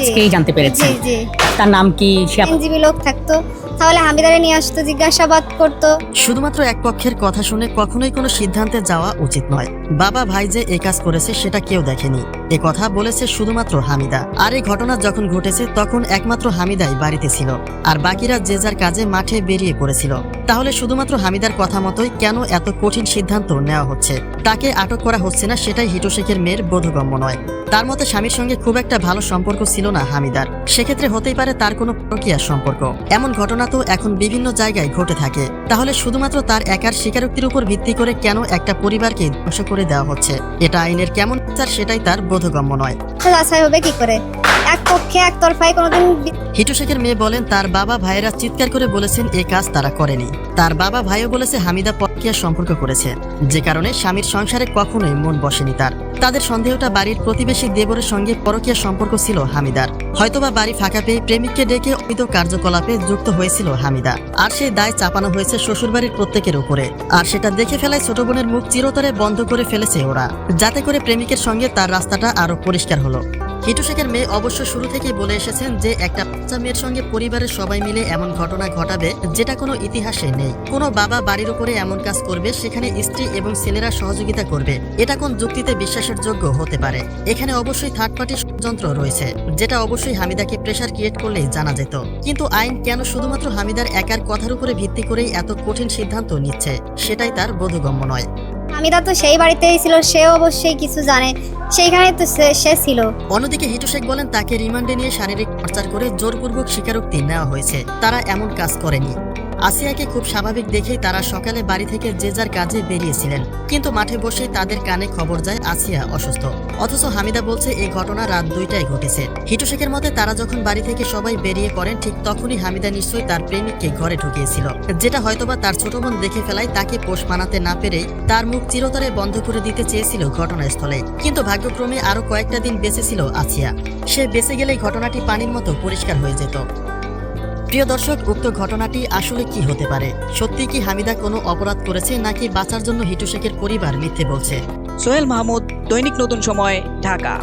আজকেই জানতে পেরেছি। জি জি। তার নাম কি? সে আপ- লোক থাকতো। তাহলে হামিদারে নিয়ে আসতো জিজ্ঞাসাবাদ করতো। শুধুমাত্র এক পক্ষের কথা শুনে কখনোই কোনো সিদ্ধান্তে যাওয়া উচিত নয়। বাবা ভাই যে এ কাজ করেছে সেটা কেউ দেখেনি। এ কথা বলেছে শুধুমাত্র হামিদা। আর এই ঘটনা যখন ঘটেছে তখন একমাত্র হামিদাই বাড়িতে ছিল। আর বাকিরা যে যার কাজে মাঠে বেরিয়ে পড়েছিল। তাহলে শুধুমাত্র হামিদার কথা মতোই কেন এত কঠিন সিদ্ধান্ত নেওয়া হচ্ছে? তাকে আটক করা হচ্ছে না সেটাই হিটোশেখের মেয়ের বোধগম্য নয়। তার মতে স্বামীর সঙ্গে খুব একটা ভালো সম্পর্ক ছিল না, হামিদার। সেক্ষেত্রে হতেই পারে তার কোনো প্রক্রিয়ার সম্পর্ক। এমন ঘটনা তো এখন বিভিন্ন জায়গায় ঘটে থাকে। তাহলে শুধুমাত্র তার একার স্বীকারোক্তির উপর ভিত্তি করে কেন একটা পরিবারকে ধ্বংস করে দেওয়া হচ্ছে? এটা আইনের কেমন বিচার, সেটাই তার বোধগম্য নয়। যাচাই হবে কি করে? এক পক্ষে কোনোদিন হিটু শেখের মেয়ে বলেন, তার বাবা ভাইয়েরা চিৎকার করে বলেছেন কাজ তারা করেনি। তার বাবা ভাইও বলেছে, হামিদা সম্পর্ক করেছে। যে কারণে স্বামীর সংসারে কখনোই মন বসেনি তার। তাদের সন্দেহটা বাড়ির প্রতিবেশী দেবরের সঙ্গে সম্পর্ক ছিল হামিদার। হয়তোবা বাড়ি ফাঁকা পেয়ে প্রেমিককে ডেকে অবৈধ কার্যকলাপে যুক্ত হয়েছিল হামিদা। আর সেই দায় চাপানো হয়েছে শ্বশুরবাড়ির প্রত্যেকের উপরে। আর সেটা দেখে ফেলায় ছোট বোনের মুখ চিরতরে বন্ধ করে ফেলেছে ওরা। যাতে করে প্রেমিকের সঙ্গে তার রাস্তাটা আরও পরিষ্কার হলো হিটু শেখের মেয়ে অবশ্য শুরু থেকেই বলে এসেছেন যে একটা বাচ্চা মেয়ের সঙ্গে পরিবারের সবাই মিলে এমন ঘটনা ঘটাবে যেটা কোনো ইতিহাসে নেই। কোনো বাবা বাড়ির উপরে এমন কাজ করবে, সেখানে স্ত্রী এবং ছেলেরা সহযোগিতা করবে। এটা কোন যুক্তিতে বিশ্বাসের যোগ্য হতে পারে? এখানে অবশ্যই থার্ড পার্টি যন্ত্র রয়েছে, যেটা অবশ্যই হামিদাকে প্রেশার ক্রিয়েট করলেই জানা যেত। কিন্তু আইন কেন শুধুমাত্র হামিদার একার কথার উপরে ভিত্তি করেই এত কঠিন সিদ্ধান্ত নিচ্ছে, সেটাই তার বোধগম্য নয়। হামিদা তো সেই বাড়িতেই ছিল সে অবশ্যই কিছু জানে। সেইখানে তো সে ছিল। অন্যদিকে হিটু শেখ বলেন, তাকে রিমান্ডে নিয়ে শারীরিক টর্চার করে জোরপূর্বক স্বীকারোক্তি নেওয়া হয়েছে। তারা এমন কাজ করেনি। আসিয়াকে খুব স্বাভাবিক দেখেই তারা সকালে বাড়ি থেকে যে যার কাজে বেরিয়েছিলেন। কিন্তু মাঠে বসে তাদের কানে খবর যায় আসিয়া অসুস্থ। অথচ হামিদা বলছে, এই ঘটনা রাত দুইটায় ঘটেছে। হিটু শেখের মতে, তারা যখন বাড়ি থেকে সবাই বেরিয়ে পড়েন, ঠিক তখনই হামিদা নিশ্চয়ই তার প্রেমিককে ঘরে ঢুকিয়েছিল। যেটা হয়তোবা তার ছোট বোন দেখে ফেলায়, তাকে পোষ মানাতে না পেরে তার মুখ চিরতরে বন্ধ করে দিতে চেয়েছিল ঘটনাস্থলে। কিন্তু ভাগ্যক্রমে আরও কয়েকটা দিন বেঁচে ছিল আসিয়া। সে বেঁচে গেলেই ঘটনাটি পানির মতো পরিষ্কার হয়ে যেত। প্রিয় দর্শক, উক্ত ঘটনাটি আসলে কি হতে পারে? সত্যি কি হামিদা কোনো অপরাধ করেছে নাকি বাঁচার জন্য হিটু শেখের পরিবার মিথ্যে বলছে? সোহেল মাহমুদ, দৈনিক নতুন সময়, ঢাকা।